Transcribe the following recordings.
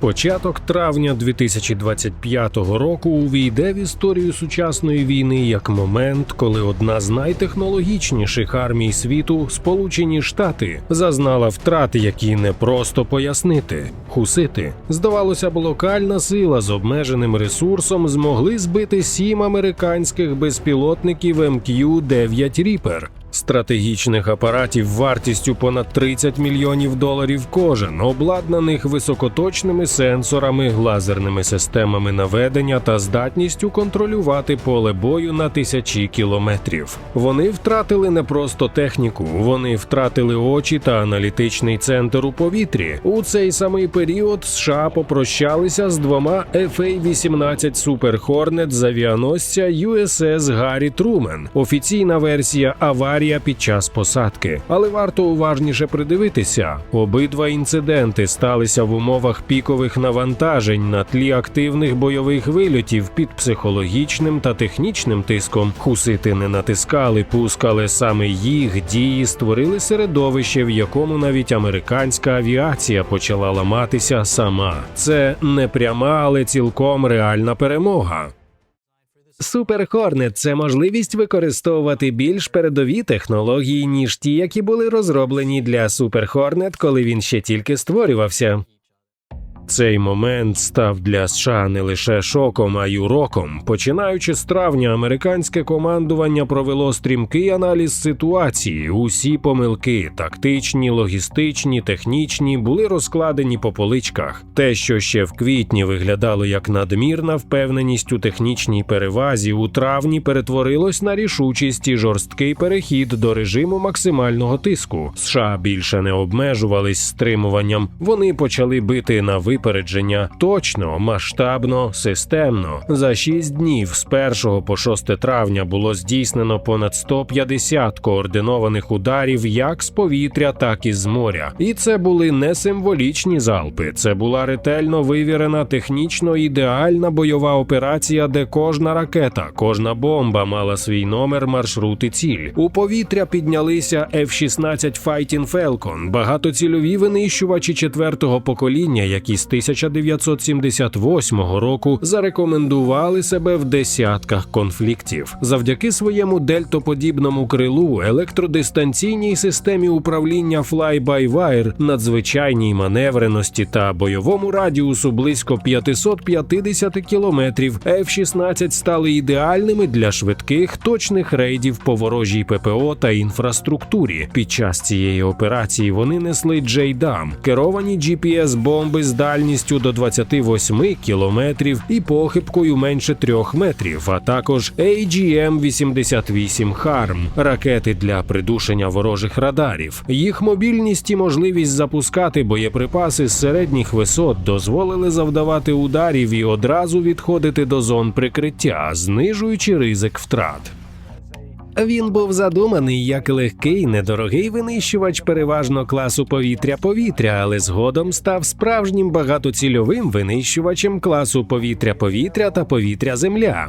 Початок травня 2025 року увійде в історію сучасної війни як момент, коли одна з найтехнологічніших армій світу, Сполучені Штати, зазнала втрати, які не просто пояснити. Хусити, здавалося б, локальна сила з обмеженим ресурсом змогли збити сім американських безпілотників МК-9 Ріпер. Стратегічних апаратів вартістю понад 30 мільйонів доларів кожен, обладнаних високоточними сенсорами, лазерними системами наведення та здатністю контролювати поле бою на тисячі кілометрів. Вони втратили не просто техніку, вони втратили очі та аналітичний центр у повітрі. У цей самий період США попрощалися з двома FA-18 Super Hornet з авіаносця USS Гаррі Трумен. Офіційна версія аварія під час посадки. Але варто уважніше придивитися. Обидва інциденти сталися в умовах пікових навантажень на тлі активних бойових вильотів під психологічним та технічним тиском. Хусити не натискали пуск, але саме їх дії створили середовище, в якому навіть американська авіація почала ламатися сама. Це не пряма, але цілком реальна перемога. Супер Хорнет – це можливість використовувати більш передові технології, ніж ті, які були розроблені для Super Hornet, коли він ще тільки створювався. Цей момент став для США не лише шоком, а й уроком. Починаючи з травня, американське командування провело стрімкий аналіз ситуації. Усі помилки, тактичні, логістичні, технічні, були розкладені по поличках. Те, що ще в квітні виглядало як надмірна впевненість у технічній перевазі, у травні перетворилось на рішучість і жорсткий перехід до режиму максимального тиску. США більше не обмежувались стримуванням. Вони почали бити на випередження точно, масштабно, системно. За шість днів з 1 по 6 травня було здійснено понад 150 координованих ударів як з повітря, так і з моря. І це були не символічні залпи. Це була ретельно вивірена, технічно ідеальна бойова операція, де кожна ракета, кожна бомба мала свій номер, маршрут і ціль. У повітря піднялися F-16 Fighting Falcon, багатоцільові винищувачі четвертого покоління, які з 1978 року зарекомендували себе в десятках конфліктів. Завдяки своєму дельтоподібному крилу, електродистанційній системі управління Fly-by-Wire, надзвичайній маневреності та бойовому радіусу близько 550 кілометрів, F-16 стали ідеальними для швидких точних рейдів по ворожій ППО та інфраструктурі. Під час цієї операції вони несли JDAM – керовані GPS-бомби з дальністю до 28 кілометрів і похибкою менше 3 метрів, а також AGM-88 HARM – ракети для придушення ворожих радарів. Їх мобільність і можливість запускати боєприпаси з середніх висот дозволили завдавати ударів і одразу відходити до зон прикриття, знижуючи ризик втрат. Він був задуманий як легкий, недорогий винищувач переважно класу повітря-повітря, але згодом став справжнім багатоцільовим винищувачем класу повітря-повітря та повітря-земля.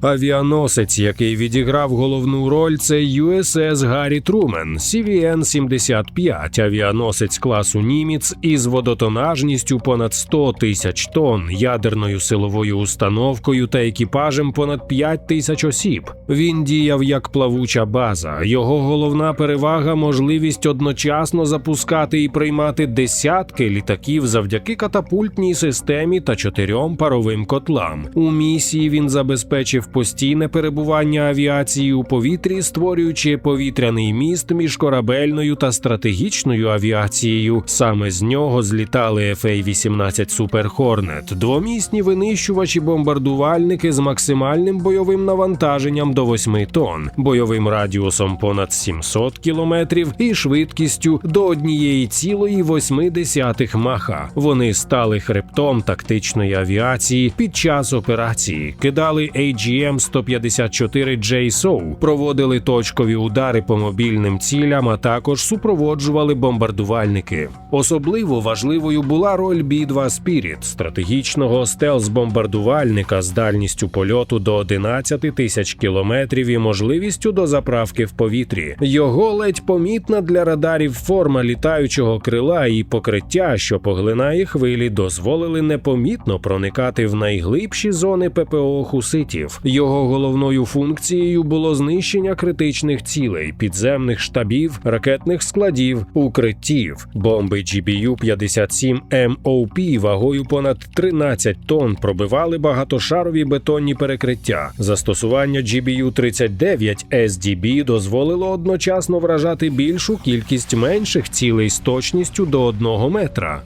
Авіаносець, який відіграв головну роль, це USS Гаррі Трумен, CVN-75, авіаносець класу Німіц із водотонажністю понад 100 тисяч тонн, ядерною силовою установкою та екіпажем понад 5 тисяч осіб. Він діяв як плавуча база. Його головна перевага можливість одночасно запускати і приймати десятки літаків завдяки катапультній системі та чотирьом паровим котлам. У місії він забезпечив постійне перебування авіації у повітрі, створюючи повітряний міст між корабельною та стратегічною авіацією. Саме з нього злітали FA-18 Super Hornet, двомісні винищувачі бомбардувальники з максимальним бойовим навантаженням до 8 тонн, бойовим радіусом понад 700 кілометрів і швидкістю до 1,8 маха. Вони стали хребтом тактичної авіації під час операції, кидали AGM AGM-154J SOW, проводили точкові удари по мобільним цілям, а також супроводжували бомбардувальники. Особливо важливою була роль B-2 Spirit – стратегічного стелс-бомбардувальника з дальністю польоту до 11 тисяч кілометрів і можливістю до заправки в повітрі. Його ледь помітна для радарів форма літаючого крила і покриття, що поглинає хвилі, дозволили непомітно проникати в найглибші зони ППО хуситів. Його головною функцією було знищення критичних цілей, підземних штабів, ракетних складів, укриттів. Бомби GBU-57 MOP вагою понад 13 тонн пробивали багатошарові бетонні перекриття. Застосування GBU-39 SDB дозволило одночасно вражати більшу кількість менших цілей з точністю до 1 метра.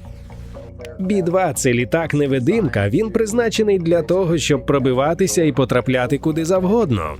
Бі-2 – це літак невидимка. Він призначений для того, щоб пробиватися і потрапляти куди завгодно.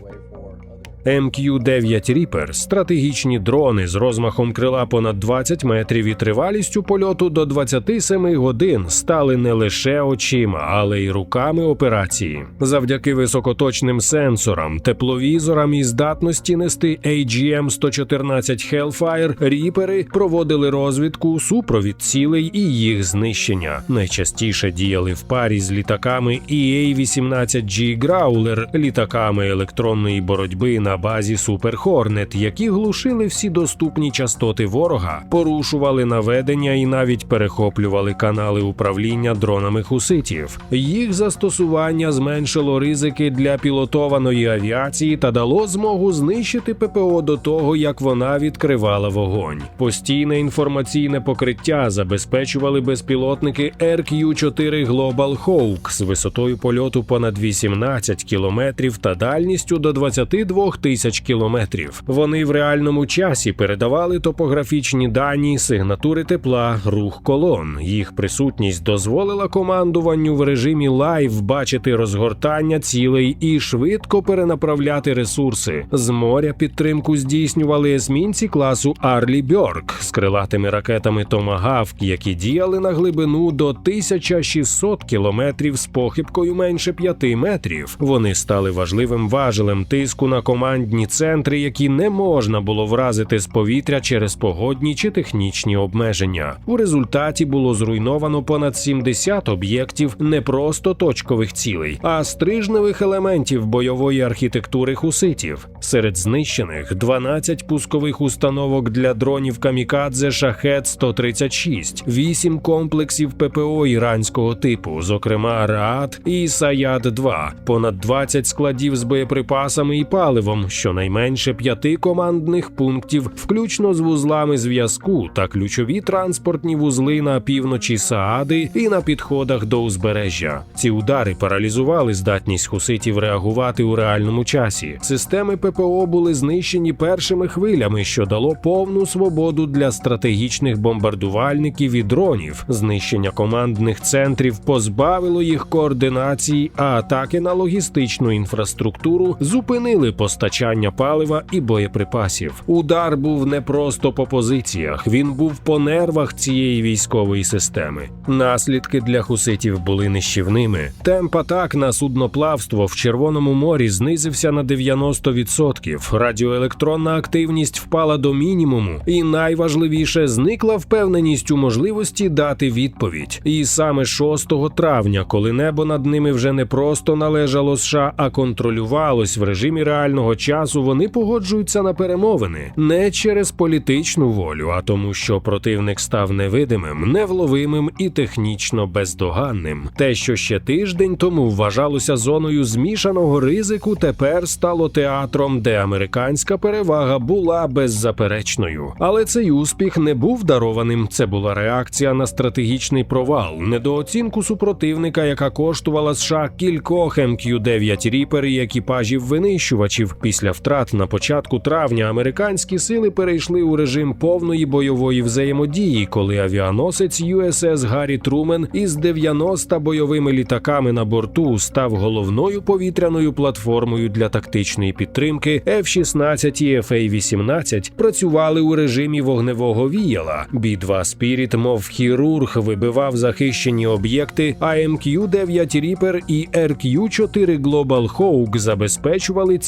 МК-9 Ріпер – стратегічні дрони з розмахом крила понад 20 метрів і тривалістю польоту до 27 годин стали не лише очима, але й руками операції. Завдяки високоточним сенсорам, тепловізорам і здатності нести AGM-114 Hellfire ріпери проводили розвідку, супровід цілей і їх знищення. Найчастіше діяли в парі з літаками EA-18G Growler, літаками електронної боротьби на базі Super Hornet, які глушили всі доступні частоти ворога, порушували наведення і навіть перехоплювали канали управління дронами хуситів. Їх застосування зменшило ризики для пілотованої авіації та дало змогу знищити ППО до того, як вона відкривала вогонь. Постійне інформаційне покриття забезпечували безпілотники RQ-4 Global Hawk з висотою польоту понад 18 кілометрів та дальністю до 22 тисяч кілометрів. Вони в реальному часі передавали топографічні дані, сигнатури тепла, рух колон. Їх присутність дозволила командуванню в режимі лайв бачити розгортання цілей і швидко перенаправляти ресурси. З моря підтримку здійснювали есмінці класу Арлі Бьорк з крилатими ракетами Томагавк, які діяли на глибину до 1600 кілометрів з похибкою менше 5 метрів. Вони стали важливим важелем тиску на командні центри, які не можна було вразити з повітря через погодні чи технічні обмеження. У результаті було зруйновано понад 70 об'єктів не просто точкових цілей, а стрижневих елементів бойової архітектури хуситів. Серед знищених 12 пускових установок для дронів Камікадзе Шахет 136 8 комплексів ППО іранського типу, зокрема Раат і Саят 2 понад 20 складів з боєприпасами і паливом, щонайменше п'яти командних пунктів, включно з вузлами зв'язку та ключові транспортні вузли на півночі Саади і на підходах до узбережжя. Ці удари паралізували здатність хуситів реагувати у реальному часі. Системи ППО були знищені першими хвилями, що дало повну свободу для стратегічних бомбардувальників і дронів. Знищення командних центрів позбавило їх координації, а атаки на логістичну інфраструктуру зупинили постачання палива і боєприпасів. Удар був не просто по позиціях, він був по нервах цієї військової системи. Наслідки для хуситів були нищівними. Темп атак на судноплавство в Червоному морі знизився на 90%. Радіоелектронна активність впала до мінімуму, і найважливіше зникла впевненість у можливості дати відповідь. І саме 6 травня, коли небо над ними вже не просто належало США, а контролювалось в режимі реального часу, вони погоджуються на перемовини не через політичну волю, а тому, що противник став невидимим, невловимим і технічно бездоганним. Те, що ще тиждень тому вважалося зоною змішаного ризику, тепер стало театром, де американська перевага була беззаперечною. Але цей успіх не був дарованим. Це була реакція на стратегічний провал, недооцінку супротивника, яка коштувала США кількох МК-9 ріпер і екіпажів винищувачів Після втрат на початку травня американські сили перейшли у режим повної бойової взаємодії, коли авіаносець USS Гаррі Трумен із 90 бойовими літаками на борту став головною повітряною платформою для тактичної підтримки F-16 і FA-18 працювали у режимі вогневого віяла. B-2 Spirit, мов хірург, вибивав захищені об'єкти. А MQ-9 Reaper і RQ-4 Global Hawk забезпечували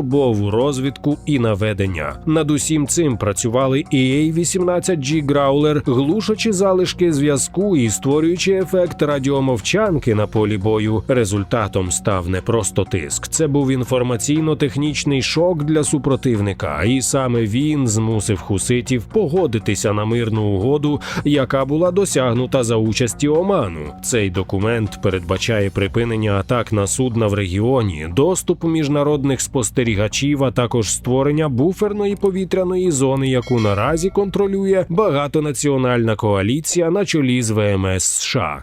цілодобову розвідку і наведення. Над усім цим працювали і A-18G Growler, глушачи залишки зв'язку і створюючи ефект радіомовчанки на полі бою. Результатом став не просто тиск. Це був інформаційно-технічний шок для супротивника, і саме він змусив хуситів погодитися на мирну угоду, яка була досягнута за участі Оману. Цей документ передбачає припинення атак на судна в регіоні, доступ міжнародних спостерігачів, а також створення буферної повітряної зони, яку наразі контролює багатонаціональна коаліція на чолі з ВМС США.